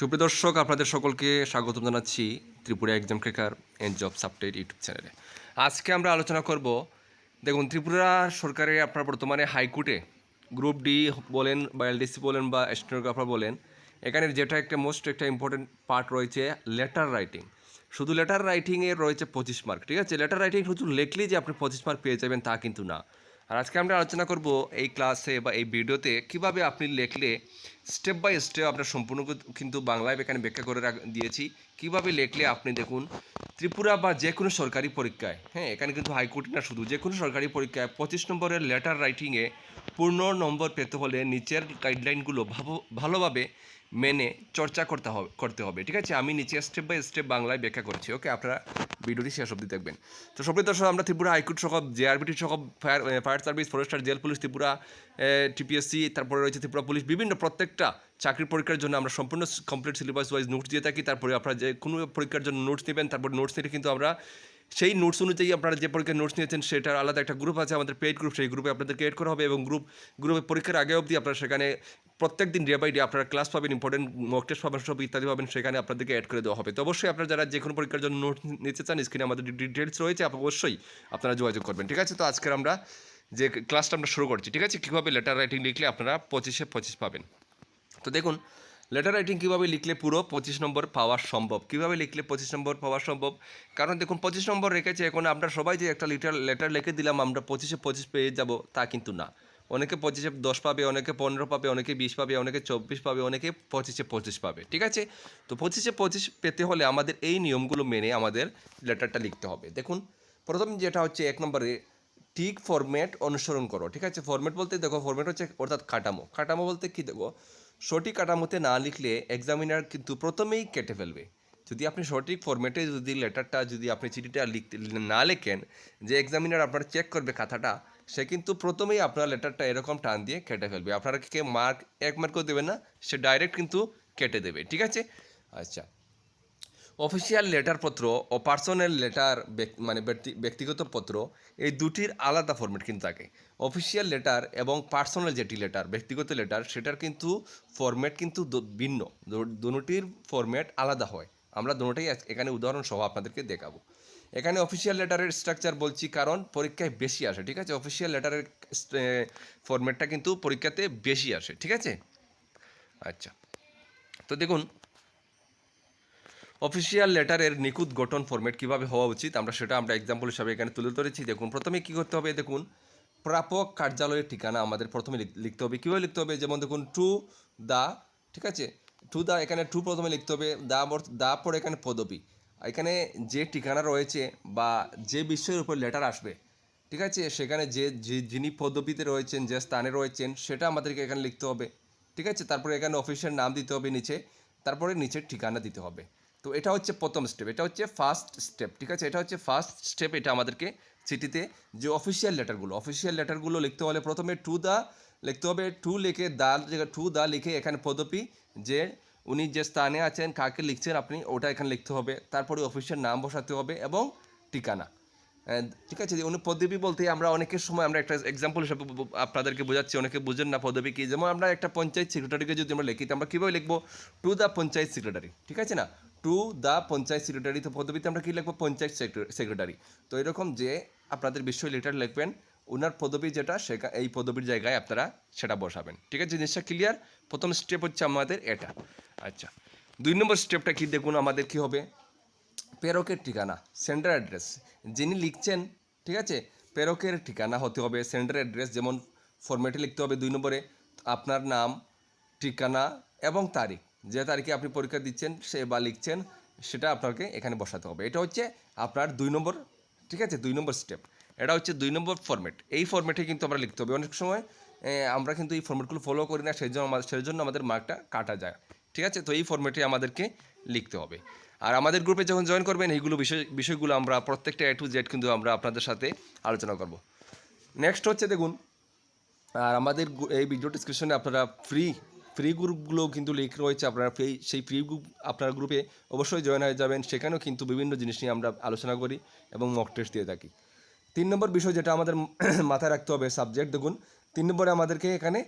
সুপ্রিয় দর্শক, আপনাদের সকলকে স্বাগত জানাচ্ছি Tripura exam cracker and job update YouTube চ্যানেলে। আজকে আমরা আলোচনা করব, দেখুন, ত্রিপুরা সরকারের আপনার বর্তমানে হাইকোর্টে গ্রুপ ডি বলেন বা এলডিসি বলেন বা স্টেনোগ্রাফার বলেন, এখানে যেটা একটা মোস্ট একটা ইম্পর্টেন্ট পার্ট রয়েছে লেটার রাইটিং শুধু লেটার রাইটিংয়ে রয়েছে পঁচিশ মার্ক ঠিক আছে? লেটার রাইটিং শুধু লেখলেই যে আপনি পঁচিশ মার্ক পেয়ে যাবেন তা কিন্তু না। আর আজকে আমরা আলোচনা করব এই ক্লাসে বা এই ভিডিওতে কীভাবে আপনি লেখলে স্টেপ বাই স্টেপ আপনার সম্পূর্ণ কিন্তু বাংলায় এখানে ব্যাখ্যা করে দিয়েছি। কীভাবে লেখলে আপনি দেখুন, ত্রিপুরা বা যে কোনো সরকারি পরীক্ষায় হ্যাঁ এখানে কিন্তু হাইকোর্ট না শুধু, যে কোনো সরকারি পরীক্ষায় পঁচিশ নম্বরের লেটার রাইটিংয়ে পূর্ণ নম্বর পেতে হলে নিচের গাইডলাইনগুলো ভাবো- ভালোভাবে মেনে চর্চা করতে হবে করতে হবে, ঠিক আছে? আমি নিচে স্টেপ বাই স্টেপ বাংলায় ব্যাখ্যা করছি ওকে আপনারা ভিডিওটি শেষ অবধি দেখবেন। তো সবই দর্শক, আমরা ত্রিপুরা হাইকোর্ট সহ জেআরবিটি সহ fire fire service forester jail police Tripura TPSC তারপরে রয়েছে ত্রিপুরা পুলিশ বিভিন্ন প্রত্যেকটা চাকরির পরীক্ষার জন্য আমরা সম্পূর্ণ কমপ্লিট সিলেবাস ওয়াইজ নোটস দিয়ে থাকি, তারপরে আপনারা যে কোনো পরীক্ষার জন্য নোটস নেবেন, তারপর নোটস নিয়ে কিন্তু আমরা সেই নোটস অনুযায়ী আপনারা যে পরীক্ষার নোটস নিয়েছেন সেটার আলাদা একটা গ্রুপ আছে আমাদের পেড গ্রুপ সেই গ্রুপে আপনাদেরকে এড করা হবে এবং গ্রুপ গ্রুপে পরীক্ষার আগে অবধি আপনারা সেখানে প্রত্যেক দিন ডে বাই ডে আপনারা ক্লাস পাবেন ইম্পর্টেন্ট মক টেস্ট পাবেন, সব ইত্যাদি পাবেন, সেখানে আপনাদেরকে অ্যাড করে দেওয়া হবে। তো অবশ্যই আপনারা যারা যে কোনো পরীক্ষার জন্য নোট নিতে চান স্ক্রিনে আমাদের ডিটেলস রয়েছে অবশ্যই আপনারা যোগাযোগ করবেন, ঠিক আছে? তো আজকের আমরা যে ক্লাসটা আমরা শুরু করছি, ঠিক আছে? কীভাবে লেটার রাইটিং লিখলে আপনারা পঁচিশে পঁচিশ পাবেন। তো দেখুন লেটার রাইটিং কীভাবে লিখলে পুরো পঁচিশ নম্বর পাওয়া সম্ভব? কীভাবে লিখলে পঁচিশ নম্বর পাওয়া সম্ভব? কারণ দেখুন, পঁচিশ নম্বর রেখেছে, এখন আমরা সবাই যে একটা লিটার লেটার লিখে দিলাম, আমরা পঁচিশে পঁচিশ পেয়ে যাব, তা কিন্তু না। অনেকে পঁচিশে দশ পাবে, অনেকে পনেরো পাবে, অনেকে বিশ পাবে, অনেকে চব্বিশ পাবে, অনেকে পঁচিশে পঁচিশ পাবে, ঠিক আছে? তো পঁচিশে পঁচিশ পেতে হলে আমাদের এই নিয়মগুলো মেনে আমাদের লেটারটা লিখতে হবে। দেখুন, প্রথম যেটা হচ্ছে, এক নম্বরে ঠিক ফরম্যাট অনুসরণ করো, ঠিক আছে? ফরম্যাট বলতে দেখো ফরম্যাট হচ্ছে অর্থাৎ কাঠামো। কাঠামো বলতে কি দেখো? সঠিক কাঠামোতে না লিখলে এক্সামিনার কিন্তু প্রথমেই কেটে ফেলবে। যদি আপনি সঠিক ফরম্যাটে যদি লেটারটা যদি আপনি চিঠিটা লিখতে, না লেখেন, যে এক্সামিনার আপনার চেক করবে খাতাটা, সে কিন্তু প্রথমেই আপনার লেটারটা এরকম টান দিয়ে কেটে ফেলবে। আপনারা কে মার্ক এক মার্কও দেবে না, সে ডাইরেক্ট কিন্তু কেটে দেবে, ঠিক আছে? আচ্ছা। অফিসিয়াল লেটারপত্র ও পার্সোনাল লেটার মানে ব্যক্তি- ব্যক্তিগত পত্র, এই দুটির আলাদা ফরম্যাট কিন্তু থাকে। অফিসিয়াল লেটার এবং পার্সোনাল যেটি লেটার, ব্যক্তিগত লেটার, সেটার কিন্তু ফরম্যাট কিন্তু ভিন্ন। দুটির ফরম্যাট আলাদা হয়। আমরা দুটোটাই আজ- এখানে উদাহরণ সহ আপনাদেরকে দেখাবো। এখানে অফিসিয়াল লেটারের স্ট্রাকচার বলছি কারণ পরীক্ষায় বেশি আসে, ঠিক আছে? অফিসিয়াল লেটারের ফরম্যাটটা কিন্তু পরীক্ষাতে বেশি আসে, ঠিক আছে? আচ্ছা। তো দেখুন অফিসিয়াল লেটারের নিখুঁত গঠন ফরম্যাট কীভাবে হওয়া উচিত? আমরা সেটা আমরা এক্সাম্পল হিসাবে এখানে তুলে ধরেছি। দেখুন, প্রথমে কী করতে হবে? দেখুন, প্রাপক কার্যালয়ের ঠিকানা আমাদের প্রথমে লিখ- লিখতে হবে। কীভাবে লিখতে হবে? যেমন দেখুন টু দা ঠিক আছে? টু দা এখানে টু প্রথমে লিখতে হবে। দা দা পরে এখানে পদবি। এখানে যে ঠিকানা রয়েছে বা যে বিষয়ের উপর লেটার আসবে, ঠিক আছে? সেখানে যে- যিনি পদবিতে রয়েছেন, যে স্থানে রয়েছেন, সেটা আমাদেরকে এখানে লিখতে হবে। ঠিক আছে? তারপরে এখানে অফিসের নাম দিতে হবে নিচে। তারপরে নিচের ঠিকানা দিতে হবে। তো এটা হচ্ছে প্রথম স্টেপ এটা হচ্ছে ফার্স্ট স্টেপ ঠিক আছে? এটা হচ্ছে ফার্স্ট স্টেপ এটা আমাদেরকে চিঠিতে যে অফিসিয়াল লেটারগুলো অফিসিয়াল লেটারগুলো লিখতে হলে প্রথমে টু দা লিখতে হবে টু লিখে দা টু দা লিখে এখানে পদবি যে উনি যে স্থানে আছেন, কাকে লিখছেন আপনি, ওটা এখানে লিখতে হবে। তারপরে অফিসের নাম বসাতে হবে এবং ঠিকানা। ঠিক আছে উনি পদবি বলতে আমরা অনেকের সময় আমরা একটা এক্সাম্পল হিসাবে আপনাদেরকে বোঝাচ্ছি, অনেকে বুঝেন না পদবি কি। যেমন আমরা একটা পঞ্চায়েত সেক্রেটারিকে যদি আমরা লিখি, তো আমরা কীভাবে লিখব? টু দ্য পঞ্চায়েত সেক্রেটারি ঠিক আছে না? টু দ্য পঞ্চায়েত সেক্রেটারি তো পদবিতে আমরা কী লিখব? পঞ্চায়েত সেক্রেটারি তো এরকম যে আপনাদের বিষয় লেটার লিখবেন ওনার পদবি যেটা সেটা এই পদবির জায়গায় আপনারা সেটা বসাবেন। ঠিক আছে? জিনিসটা ক্লিয়ার প্রথম স্টেপ হচ্ছে আমাদের এটা। আচ্ছা। দুই নম্বর স্টেপটা কি? দেখুন আমাদের কি হবে। প্রেরকের ঠিকানা সেন্টার অ্যাড্রেস যিনি লিখছেন, ঠিক আছে? প্রেরকের ঠিকানা হতে হবে সেন্টার অ্যাড্রেস যেমন ফরম্যাটে লিখতে হবে দুই নম্বরে। আপনার নাম, ঠিকানা এবং তারিখ। যে তারিখে আপনি পরীক্ষা দিচ্ছেন, সে বা লিখছেন, সেটা আপনাকে এখানে বসাতে হবে। এটা হচ্ছে আপনার দুই নম্বর, ঠিক আছে? দুই নম্বর স্টেপ এটা হচ্ছে দুই নম্বর ফরম্যাট এই ফরম্যাটে কিন্তু আমরা লিখতে হবে। অনেক সময় আমরা কিন্তু এই ফরম্যাটগুলো ফলো করি না সেই জন্য আমাদের সেই জন্য আমাদের মার্কটা কাটা যায়। ঠিক আছে? তো এই ফরম্যাটে আমাদেরকে লিখতে হবে। আর আমাদের গ্রুপে যখন জয়েন করবেন, এইগুলো বিষয়, বিষয়গুলো আমরা প্রত্যেকটা এ টু জেড কিন্তু আমরা আপনাদের সাথে আলোচনা করব। নেক্সট হচ্ছে দেখুন, আর আমাদের এই ভিডিও ডিসক্রিপশনে আপনারা ফ্রি ফ্রি গ্রুপগুলো কিন্তু লিঙ্ক রয়েছে। আপনারা ফ্রি সেই ফ্রি গ্রুপ আপনার গ্রুপে অবশ্যই জয়েন হয়ে যাবেন। সেখানেও কিন্তু বিভিন্ন জিনিস নিয়ে আমরা আলোচনা করি এবং মক টেস্ট দিয়ে থাকি। তিন নম্বর বিষয় যেটা আমাদের মাথায় রাখতে হবে সাবজেক্ট দেখুন। তিন নম্বরে আমাদেরকে এখানে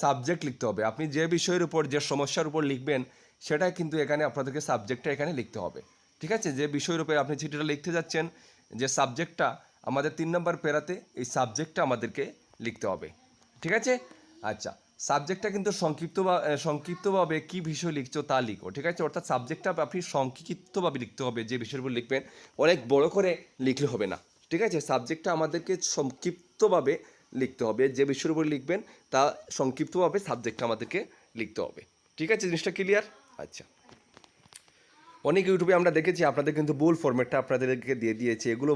সাবজেক্ট লিখতে হবে। আপনি যে বিষয়ের উপর, যে সমস্যার উপর লিখবেন, সেটা কিন্তু এখানে আপনাদেরকে সাবজেক্টটা এখানে লিখতে হবে। ঠিক আছে? যে বিষয়ের উপরে আপনি চিঠিটা লিখতে যাচ্ছেন, যে সাবজেক্টটা আমাদের তিন নম্বর পেরাতে এই সাবজেক্টটা আমাদেরকে লিখতে হবে। ঠিক আছে? আচ্ছা। সাবজেক্টটা কিন্তু সংক্ষিপ্ত সংক্ষিপ্তভাবে কী বিষয় লিখছো তা লিখো, ঠিক আছে? অর্থাৎ সাবজেক্টটা আপনি সংক্ষিপ্তভাবে লিখতে হবে যে বিষয়গুলো লিখবেন। অনেক বড় করে লিখলে হবে না, ঠিক আছে? সাবজেক্টটা আমাদেরকে সংক্ষিপ্তভাবে লিখতে হবে। যে বিষয়ের উপর লিখবেন, তা সংক্ষিপ্তভাবে সাবজেক্টটা আমাদেরকে লিখতে হবে। ঠিক আছে? জিনিসটা ক্লিয়ার আচ্ছা। অনেক ইউটিউবে আমরা দেখেছি, আপনাদের কিন্তু ভুল ফর্মেটটা আপনাদেরকে দিয়ে দিয়েছে। এগুলো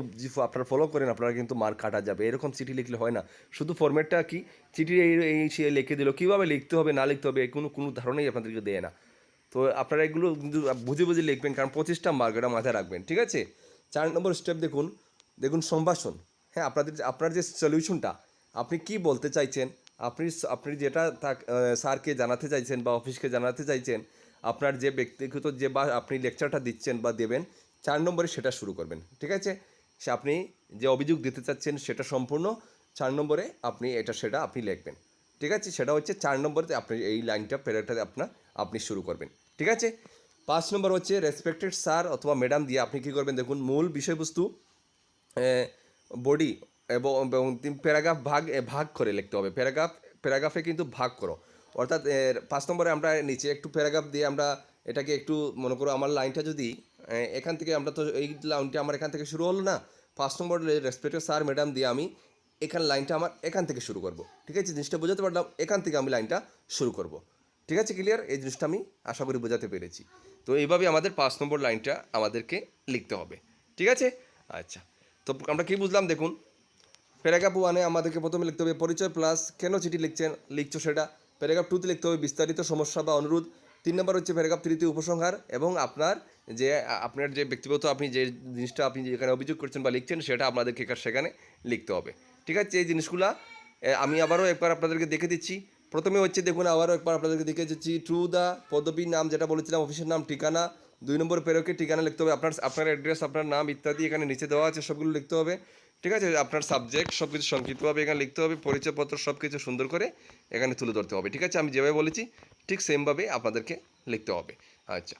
আপনারা ফলো করেন, আপনারা কিন্তু মার্ক কাটা যাবে। এরকম চিঠি লিখলে হয় না। শুধু ফর্মেটটা কি? চিঠি এই সে লিখে দিল। কীভাবে লিখতে হবে, না লিখতে হবে, কোনো কোনো ধারণাই আপনাদেরকে দেয় না। তো আপনারা এগুলো কিন্তু বুঝে বুঝে লিখবেন, কারণ পঁচিশটা মার্ক এটা মাথায় রাখবেন, ঠিক আছে? চার নম্বর স্টেপ দেখুন দেখুন সম্ভাষণ। হ্যাঁ আপনাদের আপনার যে সলিউশনটা আপনি কি বলতে চাইছেন? আপনি আপনি যেটা স্যারকে জানাতে চাইছেন বা অফিসকে জানাতে চাইছেন, আপনার যে ব্যক্তিগত যে বা আপনি লেকচারটা দিচ্ছেন বা দেবেন, চার নম্বরে সেটা শুরু করবেন, ঠিক আছে? সে আপনি যে অভিযোগ দিতে চাচ্ছেন সেটা সম্পূর্ণ, চার নম্বরে আপনি এটা সেটা আপনি লিখবেন, ঠিক আছে? সেটা হচ্ছে চার নম্বরে আপনি এই লাইনটা প্যারাটাতে আপনার আপনি শুরু করবেন, ঠিক আছে? পাঁচ নম্বর হচ্ছে রেসপেক্টেড স্যার অথবা ম্যাডাম দিয়ে আপনি কী করবেন? দেখুন, মূল বিষয়বস্তু বডি এবং প্যারাগ্রাফ ভাগ ভাগ করে লিখতে হবে। প্যারাগ্রাফ, প্যারাগ্রাফে কিন্তু ভাগ করো। অর্থাৎ পাঁচ নম্বরে আমরা নিচে একটু প্যারাগ্রাফ দিয়ে আমরা এটাকে একটু মনে করো আমার লাইনটা যদি এখান থেকে আমরা তো এই লাইনটা আমার এখান থেকে শুরু হলো না, পাঁচ নম্বর রেসপেক্টেড স্যার ম্যাডাম দিয়ে আমি এখান লাইনটা আমার এখান থেকে শুরু করব। ঠিক আছে? জিনিসটা বোঝাতে পারলাম, এখান থেকে আমি লাইনটা শুরু করব। ঠিক আছে? ক্লিয়ার এই জিনিসটা আমি আশা করি বোঝাতে পেরেছি। তো এইভাবে আমাদের পাঁচ নম্বর লাইনটা আমাদেরকে লিখতে হবে। ঠিক আছে? আচ্ছা। তো আমরা কি বুঝলাম? দেখুন প্যারাগ্রাফ ওয়ানে আমাদেরকে প্রথমে লিখতে হবে পরিচয় প্লাস কেন চিঠি লিখছেন, লিখছো সেটা। প্যারাগ্রাফ টুতে লিখতে হবে বিস্তারিত সমস্যা বা অনুরোধ। তিন নম্বর হচ্ছে প্যারাগ্রাফ থ্রিতে উপসংহার এবং আপনার যে আপনার যে ব্যক্তিগত আপনি যে জিনিসটা আপনি যেখানে অভিযোগ করছেন বা লিখছেন সেটা আপনাদেরকে সেখানে লিখতে হবে। ঠিক আছে? এই জিনিসগুলা আমি আবারও একবার আপনাদেরকে দেখে দিচ্ছি। প্রথমে হচ্ছে দেখুন, আবারও একবার আপনাদেরকে দেখে দিচ্ছি। ট্রু দ্য পদবীর নাম যেটা বলেছিলাম অফিসের নাম, ঠিকানা। দুই নম্বর প্রেরকের ঠিকানা লিখতে হবে। আপনার আপনার অ্যাড্রেস আপনার নাম ইত্যাদি এখানে নিচে দেওয়া আছে, সবগুলো লিখতে হবে। ঠিক আছে, আপনার সাবজেক্ট সব কিছু সংক্ষিপ্তভাবে এখানে লিখতে হবে, পরিচয়পত্র সব কিছু সুন্দর করে এখানে তুলে ধরতে হবে, ঠিক আছে? আমি যেভাবে বলেছি, ঠিক সেমভাবে আপনাদেরকে লিখতে হবে। আচ্ছা।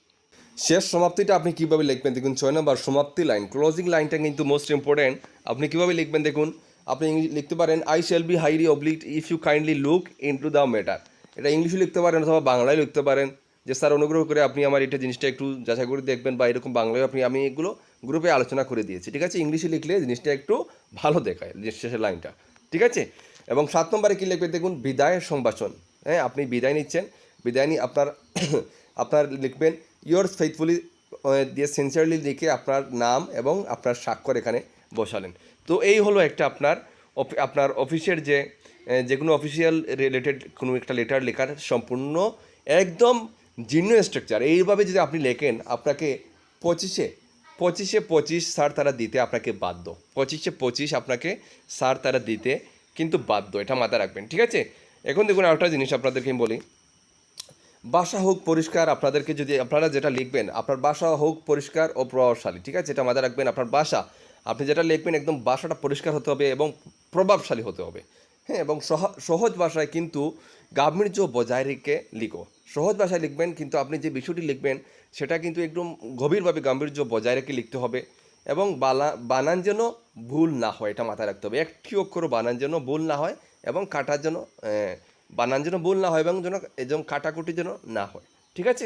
শেষ সমাপ্তিটা আপনি কীভাবে লিখবেন? দেখুন, ছয় নম্বর সমাপ্তি লাইন ক্লোজিং লাইনটা কিন্তু মোস্ট ইম্পর্ট্যান্ট আপনি কীভাবে লিখবেন? দেখুন, আপনি লিখতে পারেন I shall be highly obliged if you kindly look into the matter এটা ইংলিশে লিখতে পারেন অথবা বাংলায় লিখতে পারেন। যে স্যার, অনুগ্রহ করে আপনি আমার এটা জিনিসটা একটু যাচাই করে দেখবেন বা এরকম বাংলায় আপনি, আমি এগুলো গ্রুপে আলোচনা করে দিয়েছি, ঠিক আছে? ইংলিশে লিখলে জিনিসটা একটু ভালো দেখায় শেষের লাইনটা, ঠিক আছে? এবং সাত নম্বরে কী লিখবে দেখুন? বিদায় সংবাসন হ্যাঁ? আপনি বিদায় নিচ্ছেন, বিদায় নিয়ে আপনার আপনার লিখবেন ইয়োর্স ফেথফুলি দিয়ে সিনসিয়ারলি লিখে আপনার নাম এবং আপনার স্বাক্ষর এখানে বসালেন। তো এই হলো একটা আপনার আপনার অফিসের যে যে কোনো অফিসিয়াল রিলেটেড কোনো একটা লেটার লেখার সম্পূর্ণ, একদম জিন্ন স্ট্রাকচার। এইভাবে যদি আপনি লেখেন, আপনাকে পঁচিশে পঁচিশে পঁচিশ সার তারা দিতে আপনাকে বাধ্য। পঁচিশে পঁচিশ আপনাকে সার তারা দিতে কিন্তু বাধ্য, এটা মাথায় রাখবেন, ঠিক আছে? এখন দেখুন আরেকটা জিনিস আপনাদেরকে আমি বলি। বাসা হোক পরিষ্কার আপনাদেরকে যদি, আপনারা যেটা লিখবেন, আপনার বাসা হোক পরিষ্কার ও প্রভাবশালী, ঠিক আছে? এটা মাথায় রাখবেন, আপনার বাসা, আপনি যেটা লিখবেন একদম বাসাটা পরিষ্কার হতে হবে এবং প্রভাবশালী হতে হবে। হ্যাঁ এবং সহ- সহজ ভাষায় কিন্তু গাম্ভীর্য বজায় রেখে লিখো। সহজ ভাষায় লিখবেন, কিন্তু আপনি যে বিষয়টি লিখবেন সেটা কিন্তু একদম গভীরভাবে, গাম্ভীর্য বজায় রেখে লিখতে হবে এবং বালা, বানান যেন ভুল না হয়, এটা মাথায় রাখতে হবে। একটি অক্ষর বানান যেন ভুল না হয় এবং কাটার যেন বানান যেন ভুল না হয় এবং যেন এবং কাটাকুটি যেন না হয়। ঠিক আছে?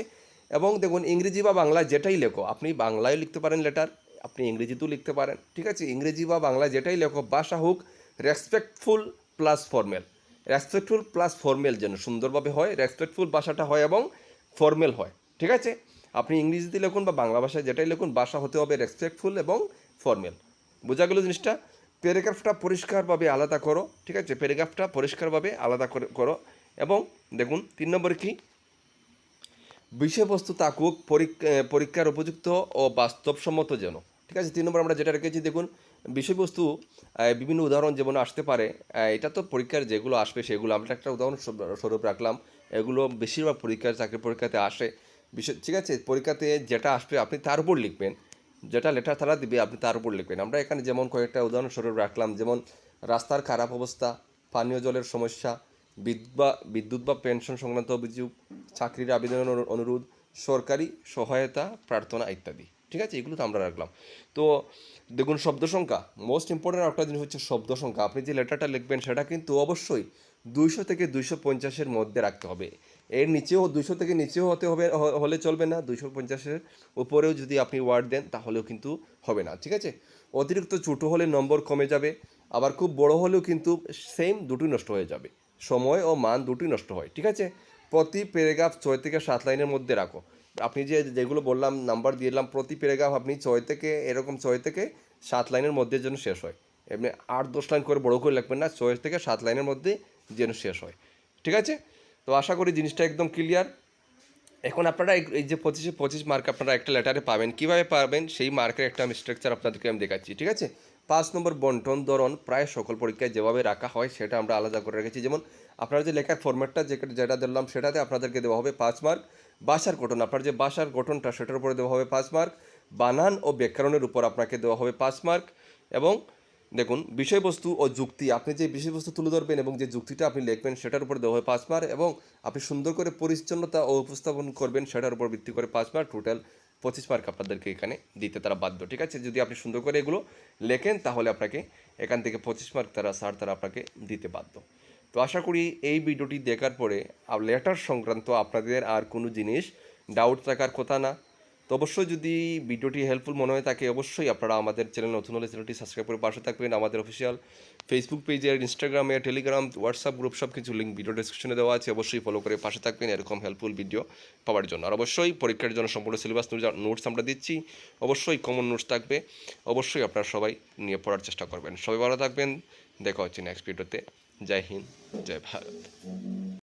এবং দেখুন, ইংরেজি বা বাংলা যেটাই লেখো, আপনি বাংলায় লিখতে পারেন লেটার, আপনি ইংরেজিতেও লিখতে পারেন। ঠিক আছে? ইংরেজি বা বাংলা যেটাই লেখো, ভাষা হোক respectful plus formal respectful plus formal যেন সুন্দরভাবে হয় রেসপেক্টফুল ভাষাটা হয় এবং ফর্মেল হয়। ঠিক আছে? আপনি লিখুন বা বাংলা ভাষায় যেটাই লিখুন, ভাষা হতে হবে রেসপেক্টফুল এবং ফর্মেল বোঝা গেল জিনিসটা? প্যারাগ্রাফটা পরিষ্কারভাবে আলাদা করো, ঠিক আছে? প্যারাগ্রাফটা পরিষ্কারভাবে আলাদা করে এবং দেখুন, তিন নম্বর কি? বিষয়বস্তু তাকুক পরীক্ষা পরীক্ষার উপযুক্ত ও বাস্তবসম্মত যেন। ঠিক আছে? তিন নম্বর আমরা যেটা রেখেছি, দেখুন, বিষয়বস্তু বিভিন্ন উদাহরণ যেমন আসতে পারে এটা তো পরীক্ষার যেগুলো আসবে সেগুলো, আমরা একটা উদাহরণ স্বরূপ রাখলাম। এগুলো বেশিরভাগ পরীক্ষার চাকরি পরীক্ষাতে আসে। বিষয় ঠিক আছে, পরীক্ষাতে যেটা আসবে আপনি তার উপর লিখবেন। যেটা লেটার তারা দিবে, আপনি তার উপর লিখবেন। আমরা এখানে যেমন কয়েকটা উদাহরণস্বরূপ রাখলাম, যেমন রাস্তার খারাপ অবস্থা, পানীয় জলের সমস্যা বিদ্যুৎ বা বিদ্যুৎ বা পেনশন সংক্রান্ত অভিযোগ, চাকরির আবেদনের অনুরোধ, সরকারি সহায়তা, প্রার্থনা ইত্যাদি। ঠিক আছে, এগুলো তো আমরা রাখলাম। তো দেখুন, শব্দ সংখ্যা। মোস্ট ইম্পর্টেন্ট একটা জিনিস হচ্ছে শব্দ সংখ্যা। আপনি যে লেটারটা লিখবেন, সেটা কিন্তু অবশ্যই দুইশো থেকে দুইশো পঞ্চাশের মধ্যে রাখতে হবে। এর নিচেও দুইশো থেকে নিচেও হতে হবে হলে চলবে না। দুইশো পঞ্চাশের উপরেও যদি আপনি ওয়ার্ড দেন, তাহলেও কিন্তু হবে না, ঠিক আছে? অতিরিক্ত ছোটো হলে নম্বর কমে যাবে, আবার খুব বড় হলেও কিন্তু সেম দুটোই নষ্ট হয়ে যাবে। সময় ও মান দুটোই নষ্ট হয়, ঠিক আছে? প্রতি প্যারাগ্রাফ ছয় থেকে সাত লাইনের মধ্যে রাখো। আপনি যে যেগুলো বললাম নাম্বার দিলাম, প্রতি প্যারাগ্রাফ আপনি ছয় থেকে, এরকম ছয় থেকে সাত লাইনের মধ্যে যেন শেষ হয়। এমনি আট দশ লাইন করে বড় করে লিখবেন না, ছয় থেকে সাত লাইনের মধ্যে যেন শেষ হয়, ঠিক আছে? তো আশা করি জিনিসটা একদম ক্লিয়ার এখন আপনারা এই- যে পঁচিশে পঁচিশ মার্ক আপনারা একটা লেটারে পাবেন। কীভাবে পাবেন সেই মার্কের একটা আমি স্ট্রাকচার আপনাদেরকে আমি দেখাচ্ছি, ঠিক আছে? পাঁচ নম্বর বন্টন ধরন, প্রায় সকল পরীক্ষায় যেভাবে রাখা হয় সেটা আমরা আলাদা করে রেখেছি। যেমন আপনারা যে লেখার ফরম্যাটটা যেটা দিলাম সেটাতে আপনাদেরকে দেওয়া হবে পাঁচ মার্ক বাসার গঠন, আপনার যে বাসার গঠনটা, সেটার উপরে দেওয়া হবে পাঁচ মার্ক বানান ও ব্যাকরণের উপর আপনাকে দেওয়া হবে পাঁচ মার্ক এবং দেখুন, বিষয়বস্তু ও যুক্তি। আপনি যে বিষয়বস্তু তুলে ধরবেন এবং যে যুক্তিটা আপনি লিখবেন, সেটার উপর দেওয়া হয় পাঁচ মার্ক এবং আপনি সুন্দর করে পরিচ্ছন্নতা ও উপস্থাপন করবেন, সেটার উপর ভিত্তি করে পাঁচ মার্ক টোটাল পঁচিশ মার্ক আপনাদেরকে এখানে দিতে তারা বাধ্য। ঠিক আছে? যদি আপনি সুন্দর করে এগুলো লেখেন, তাহলে আপনাকে এখান থেকে পঁচিশ মার্ক তারা স্যার তারা আপনাকে দিতে বাধ্য। তো আশা করি এই ভিডিওটি দেখার পরে লেটার সংক্রান্ত আপনাদের আর কোনো জিনিস ডাউট থাকার কথা না। তো অবশ্যই যদি ভিডিওটি হেল্পফুল মনে হয় থাকে, অবশ্যই আপনারা আমাদের চ্যানেল নতুন হলে চ্যানেলটি সাবস্ক্রাইব করে পাশে থাকবেন। আমাদের অফিসিয়াল ফেসবুক পেজের ইনস্টাগ্রামে টেলিগ্রাম হোয়াটসঅ্যাপ গ্রুপ সব কিছু লিঙ্ক ভিডিও ডিসক্রিপশনে দেওয়া আছে। অবশ্যই ফলো করে পাশে থাকবেন, এরকম হেল্পফুল ভিডিও পাওয়ার জন্য। আর অবশ্যই পরীক্ষার জন্য সম্পূর্ণ সিলেবাস নোটস আমরা দিচ্ছি। অবশ্যই কমন নোটস থাকবে। অবশ্যই আপনারা সবাই নিয়ে পড়ার চেষ্টা করবেন। সবাই ভালো থাকবেন। দেখা হচ্ছে নেক্সট ভিডিওতে জয় হিন্দ, জয় ভারত।